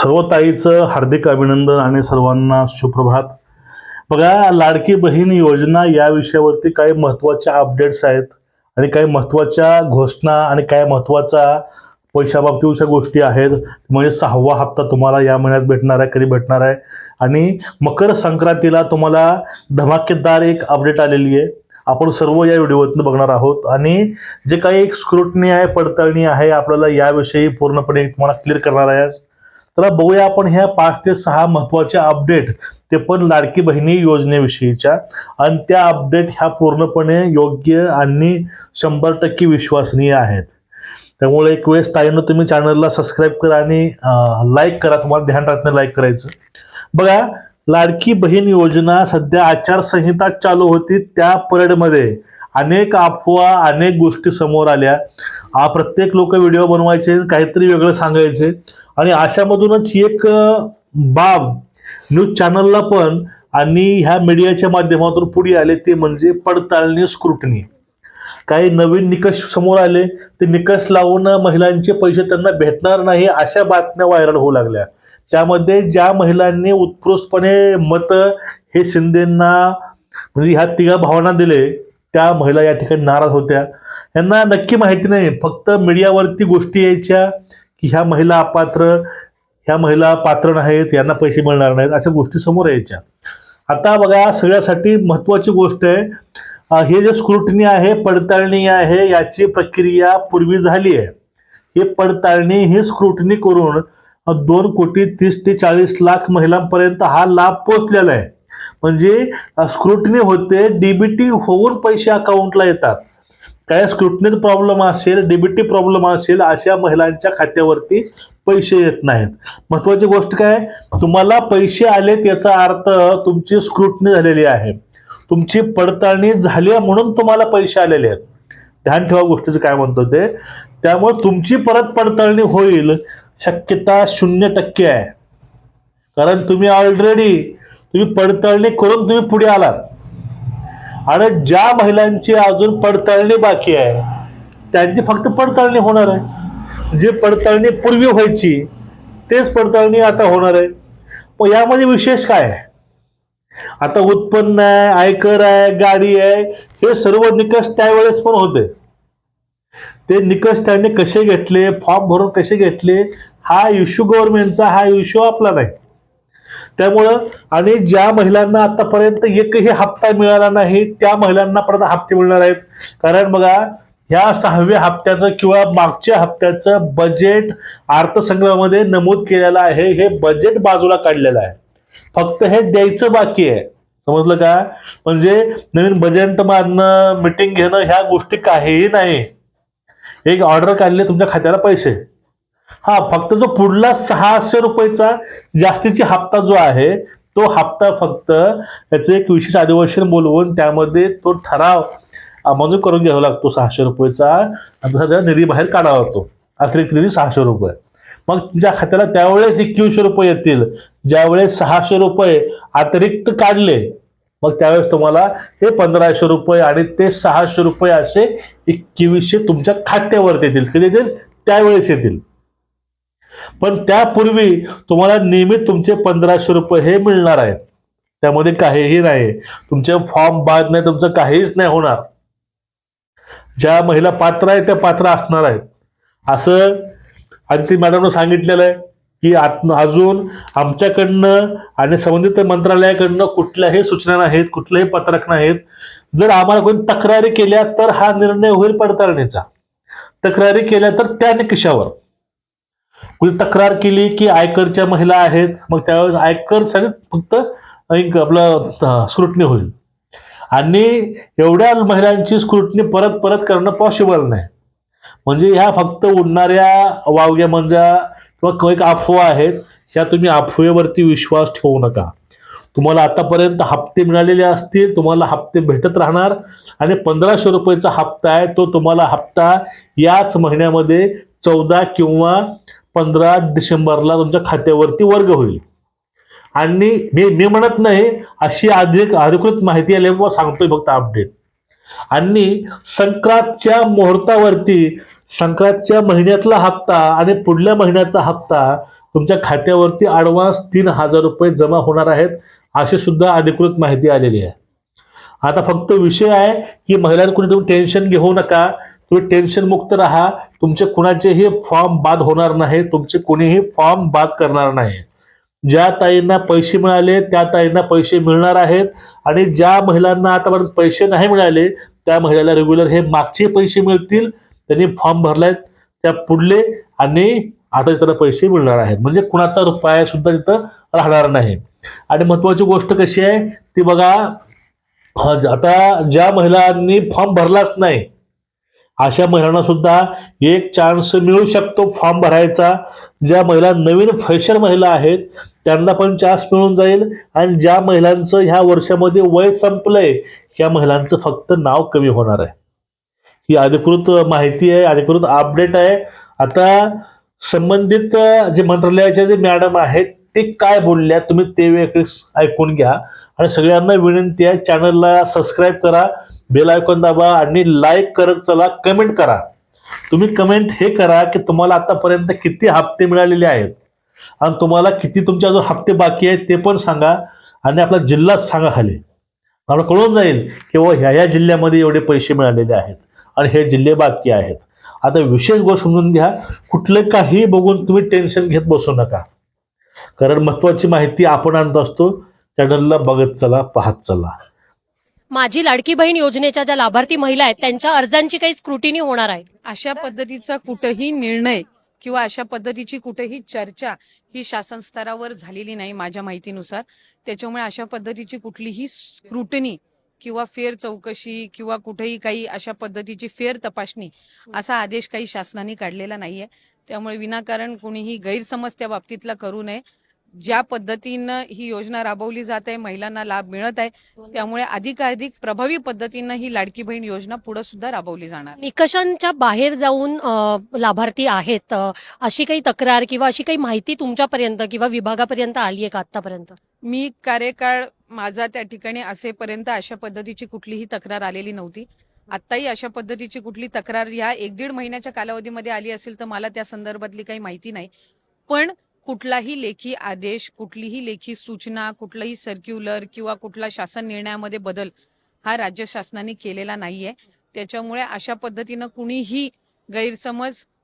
सर्व ताईचं हार्दिक अभिनंदन आणि सर्वांना सुप्रभात. बघा लाडकी बहीण योजना या विषयावरती काही महत्त्वाच्या अपडेट्स आहेत आणि काही महत्त्वाच्या घोषणा आणि काय महत्त्वाचा पैशाबाबतीच्या गोष्टी आहेत. म्हणजे सहावा हप्ता तुम्हाला या महिन्यात भेटणार आहे कधी भेटणार आहे. आणि मकर संक्रांतीला तुम्हाला धमाकेदार एक अपडेट आलेली आहे. आपण सर्व या व्हिडिओतून बघणार आहोत. आणि जे काही एक स्क्रुटनी आहे पडताळणी आहे आपल्याला याविषयी पूर्णपणे तुम्हाला क्लिअर करणार आहे तर बघूया आपण ह्या पाच ते सहा महत्त्वाचे अपडेट ते पण लाडकी बहिणी योजनेविषयीच्या. आणि त्या अपडेट ह्या पूर्णपणे योग्य आणि शंभर टक्के विश्वसनीय आहेत. त्यामुळे एक वेळेस ताईनं तुम्ही चॅनलला सबस्क्राईब करा आणि लाईक करा. तुम्हाला ध्यान राहत लाईक करायचं. बघा लाडकी बहीण योजना सध्या आचारसंहिता चालू होती त्या परेडमध्ये. अनेक अफवा अनेक गोष्टी समोर आल्या. प्रत्येक लोक व्हिडिओ बनवायचे काहीतरी वेगळं सांगायचे. आणि अशामधूनच एक बाब न्यूज चॅनलला पण आणि ह्या मीडियाच्या माध्यमातून पुढे आले ते म्हणजे पडताळणी स्क्रुटनी काही नवीन निकष समोर आले ते निकष लावून महिलांचे पैसे त्यांना भेटणार नाही अशा बातम्या व्हायरल होऊ लागल्या. त्यामध्ये ज्या महिलांनी उत्कृष्टपणे मत हे शिंदेंना म्हणजे ह्या तिघा भावना दिले त्या महिला या ठिकाणी नाराज होत्या. यांना नक्की माहिती नाही फक्त मीडियावरती गोष्टी यायच्या. की ह्या महिला अपात्र ह्या महिला पात्र नाहीत यांना पैसे मिळणार नाहीत अशा गोष्टी समोर यायच्या. आता बघा सगळ्यासाठी महत्त्वाची गोष्ट आहे हे जे स्क्रुटनी आहे पडताळणी आहे याची प्रक्रिया पूर्वी झाली आहे. हे पडताळणी ही स्क्रुटनी करून दोन कोटी तीस ते चाळीस लाख महिलांपर्यंत हा लाभ पोचलेला आहे. म्हणजे स्क्रुटनी होते डीबीटी होऊन पैसे अकाउंटला येतात. काय स्क्रुटनीत प्रॉब्लेम असेल डेबिटी प्रॉब्लेम असेल अशा महिलांच्या खात्यावरती पैसे येत नाहीत. महत्वाची गोष्ट काय? तुम्हाला पैसे आले त्याचा अर्थ तुमची स्क्रुटनी झालेली आहे. तुमची पडताळणी झाली आहे म्हणून तुम्हाला पैसे आलेले आहेत. ध्यान ठेवा गोष्टीचं काय म्हणतो ते. त्यामुळे तुमची परत पडताळणी होईल शक्यता शून्य टक्के आहे. कारण तुम्ही ऑलरेडी तुम्ही पडताळणी करून तुम्ही पुढे आलात. आणि ज्या महिलांची अजून पडताळणी बाकी आहे त्यांची फक्त पडताळणी होणार आहे. जे पडताळणी पूर्वी व्हायची तेच पडताळणी आता होणार आहे. मग यामध्ये विशेष काय आहे? आता उत्पन्न आहे आयकर आहे गाडी आहे हे सर्व निकष त्यावेळेस पण होते. ते निकष त्यांनी कसे घेतले फॉर्म भरून कसे घेतले हा इश्यू गव्हर्नमेंटचा हा इश्यू आपला नाही. त्यामुळं आणि ज्या महिलांना आतापर्यंत एकही हप्ता मिळाला नाही त्या महिलांना परत हप्ते मिळणार आहेत. कारण बघा ह्या सहाव्या हप्त्याचं किंवा मागच्या हप्त्याचं बजेट अर्थसंग्रहामध्ये नमूद केलेलं आहे हे बजेट बाजूला काढलेलं आहे. फक्त हे द्यायचं बाकी आहे. समजलं का? म्हणजे नवीन बजेट मारणं मिटिंग घेणं ह्या गोष्टी काहीही नाही. एक ऑर्डर काढली तुमच्या खात्याला पैसे. हा फक्त जो पुढला सहाशे रुपयेचा जास्तीची हप्ता जो आहे तो हप्ता फक्त याचं एक विशेष अधिवेशन बोलवून त्यामध्ये तो ठराव मंजूर करून घ्यावा लागतो सहाशे रुपयेचा. आणि तसा निधी बाहेर काढावा लागतो. अतिरिक्त निधी सहाशे रुपये. मग तुमच्या खात्याला त्यावेळेस एकवीसशे रुपये येतील. ज्यावेळेस सहाशे रुपये अतिरिक्त काढले मग त्यावेळेस तुम्हाला हे पंधराशे रुपये आणि ते सहाशे रुपये असे एकवीसशे तुमच्या खात्यावरती येतील. कधी येतील? त्यावेळेस येतील. पण त्यापूर्वी तुम्हाला नियमित तुमचे पंधराशे रुपये हे मिळणार आहेत. त्यामध्ये काहीही नाही. तुमचे फॉर्म बाद नाही तुमचं काहीच नाही होणार. ज्या महिला पात्र आहेत त्या पात्र असणार आहेत. असं आणि ती मॅडमनं सांगितलेलं आहे की आत अजून आमच्याकडनं आणि संबंधित मंत्रालयाकडनं कुठल्याही सूचना नाहीत कुठलेही पत्रक नाहीत. जर आम्हाला कोणी तक्रारी केल्या तर हा निर्णय होईल पडताळणीचा. तक्रारी केल्या तर त्या निकषावर. कोणी तक्रार केली की आयकरच्या महिला आहेत. मग त्यावेळेस आयकरसाठी फक्त एक आपलं स्क्रुटनी होईल. आणि एवढ्या महिलांची स्क्रुटनी परत परत करणं पॉसिबल नाही. म्हणजे ह्या फक्त उडणाऱ्या वावग्या म्हणजे किंवा काही अफवा आहेत. ह्या तुम्ही अफवेवरती विश्वास ठेवू नका. तुम्हाला आतापर्यंत हप्ते मिळालेले असतील तुम्हाला हप्ते भेटत राहणार. आणि पंधराशे रुपयेचा हप्ता आहे तो तुम्हाला हप्ता याच महिन्यामध्ये चौदा किंवा पंधरा डिसेंबरला तुमच्या खात्यावरती वर्ग होईल. आणि मी मी म्हणत नाही अशी अधिक अधिकृत माहिती आली व सांगतोय फक्त अपडेट आणि संक्रांतच्या मुहूर्तावरती संक्रांतच्या महिन्यातला हप्ता आणि पुढल्या महिन्याचा हप्ता तुमच्या खात्यावरती ॲडव्हान्स तीन हजार रुपये जमा होणार आहेत अशी सुद्धा अधिकृत माहिती आलेली आहे. आता फक्त विषय आहे की महिलांकडून कुणी तुम्ही टेन्शन घेऊ नका. तुम्ही टेन्शन मुक्त राहा. तुमचे कुणाचेही फॉर्म बाद होणार नाही तुमचे कोणीही फॉर्म बाद करणार नाही. ज्या ताईंना पैसे मिळाले त्या ताईंना पैसे मिळणार आहेत आणि ज्या महिलांना आतापर्यंत पैसे नाही मिळाले त्या महिलाला रेग्युलर हे मागचे पैसे मिळतील त्यांनी फॉर्म भरलायत त्या पुढले आणि आता त्यांना पैसे मिळणार आहेत. म्हणजे कुणाचा रुपया सुद्धा तिथं राहणार नाही. आणि महत्वाची गोष्ट कशी आहे ती बघा ज- आता ज्या महिलांनी फॉर्म भरलाच नाही अशा महिलांना सुद्धा एक चान्स मिळू शकतो फॉर्म भरायचा. ज्या महिला नवीन फ्रेशर महिला आहेत त्यांना पण चान्स मिळून जाईल. आणि ज्या महिलांचं ह्या वर्षामध्ये वय संपलंय ह्या महिलांचं फक्त नाव कमी होणार आहे. ही अधिकृत माहिती आहे अधिकृत अपडेट आहे. आता संबंधित जे मंत्रालयाच्या जे मॅडम आहेत ते काय बोलल्या तुम्ही ते वेळेस ऐकून घ्या. आणि सगळ्यांना विनंती आहे चॅनलला सबस्क्राईब करा. बेल आयकॉन दाबा आणि लाईक करत चला कमेंट करा. तुम्ही कमेंट हे करा की तुम्हाला आतापर्यंत किती हप्ते मिळालेले आहेत? आणि तुम्हाला किती तुमच्या जो हप्ते बाकी आहेत ते पण सांगा आणि आपला जिल्हा सांगा खाली. आम्हाला कळून जाईल की व ह्या ह्या जिल्ह्यामध्ये एवढे पैसे मिळालेले आहेत आणि हे जिल्हे बाकी आहेत. आता विशेष गोष्ट समजून घ्या कुठलं काही बघून तुम्ही टेन्शन घेत बसू नका. कारण महत्वाची माहिती आपण आणत असतो चॅनलला बघत चला पाहत चला. माझी लाडकी बहीण योजनेच्या ज्या लाभार्थी महिला आहेत त्यांच्या अर्जांची काही स्क्रुटिनी होणार आहे. अशा पद्धतीचा कुठेही निर्णय किंवा अशा पद्धतीची कुठेही चर्चा ही शासन स्तरावर झालेली नाही माझ्या माहितीनुसार. त्याच्यामुळे अशा पद्धतीची कुठलीही स्क्रुटनी किंवा फेर चौकशी किंवा कुठेही काही अशा पद्धतीची फेर तपासणी असा आदेश काही शासनाने काढलेला नाहीये. त्यामुळे विनाकारण कुणीही गैरसमज त्या बाबतीतला करू नये. ज्या पद्धतीनं ही योजना राबवली जात आहे महिलांना लाभ मिळत आहे त्यामुळे अधिकाधिक प्रभावी पद्धतीनं ही लाडकी बहीण योजना पुढे सुद्धा राबवली जाणार. निकषांच्या बाहेर जाऊन लाभार्थी आहेत अशी काही तक्रार किंवा अशी काही माहिती तुमच्यापर्यंत किंवा विभागापर्यंत आली आहे का आतापर्यंत मी कार्यकाळ माझा त्या ठिकाणी असेपर्यंत अशा पद्धतीची कुठलीही तक्रार आलेली नव्हती. आत्ताही अशा पद्धतीची कुठली तक्रार या एक दीड महिन्याच्या कालावधीमध्ये आली असेल तर मला त्या संदर्भातली काही माहिती नाही. पण कुठलाही लेखी आदेश कुठलीही लेखी सूचना कुठलाही सर्क्युलर किंवा कुठला शासन निर्णयामध्ये बदल हा राज्य शासनाने केलेला नाहीये. त्याच्यामुळे अशा पद्धतीनं कुणीही गैरसमज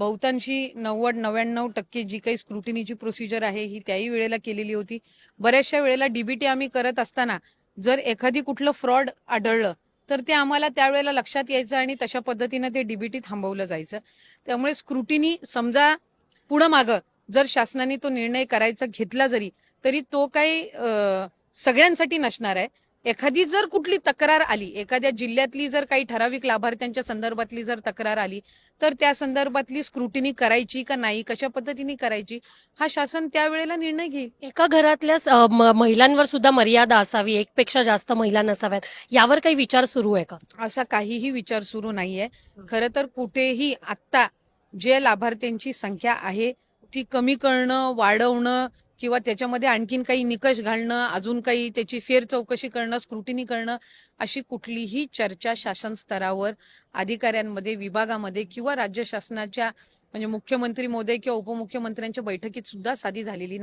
बहुतांशी नव्वद नव्याण्णव टक्के जी काही स्क्रुटिनीची प्रोसिजर आहे ही त्याही वेळेला केलेली होती. बऱ्याचशा वेळेला डीबीटी आम्ही करत असताना जर एखादी कुठलं फ्रॉड आढळलं तर ते आम्हाला त्यावेळेला लक्षात यायचं आणि तशा पद्धतीनं ते डीबीटी थांबवलं जायचं. त्यामुळे स्क्रुटिनी समजा पुढं मागं जर शासनाने तो निर्णय करायचा घेतला जरी तरी तो काही सगळ्यांसाठी नसणार आहे. एखादी जर कुठली तक्रार आली एखाद्या जिल्ह्यातली जर काही ठराविक लाभार्थ्यांच्या संदर्भातली जर तक्रार आली तर त्या संदर्भातली स्क्रुटिनी करायची का नाही कशा पद्धतीने करायची हा शासन त्यावेळेला निर्णय घेईल. एका घरातल्या महिलांवर सुद्धा मर्यादा असावी एकपेक्षा जास्त महिला नसाव्यात यावर काही विचार सुरू आहे का? असा काहीही विचार सुरू नाहीये. खरं तर कुठेही आत्ता जे लाभार्थ्यांची संख्या आहे ती कमी करणं वाढवणं किंवा त्याच्यामध्ये आणखीन काही निकष घालणं अजून काही त्याची फेर चौकशी करणं स्क्रुटिनी करणं अशी कुठलीही चर्चा शासन स्तरावर अधिकाऱ्यांमध्ये विभागामध्ये किंवा राज्य शासनाच्या म्हणजे मुख्यमंत्री मोदय किंवा उपमुख्यमंत्र्यांच्या बैठकीत सुद्धा साधी झालेली नाही.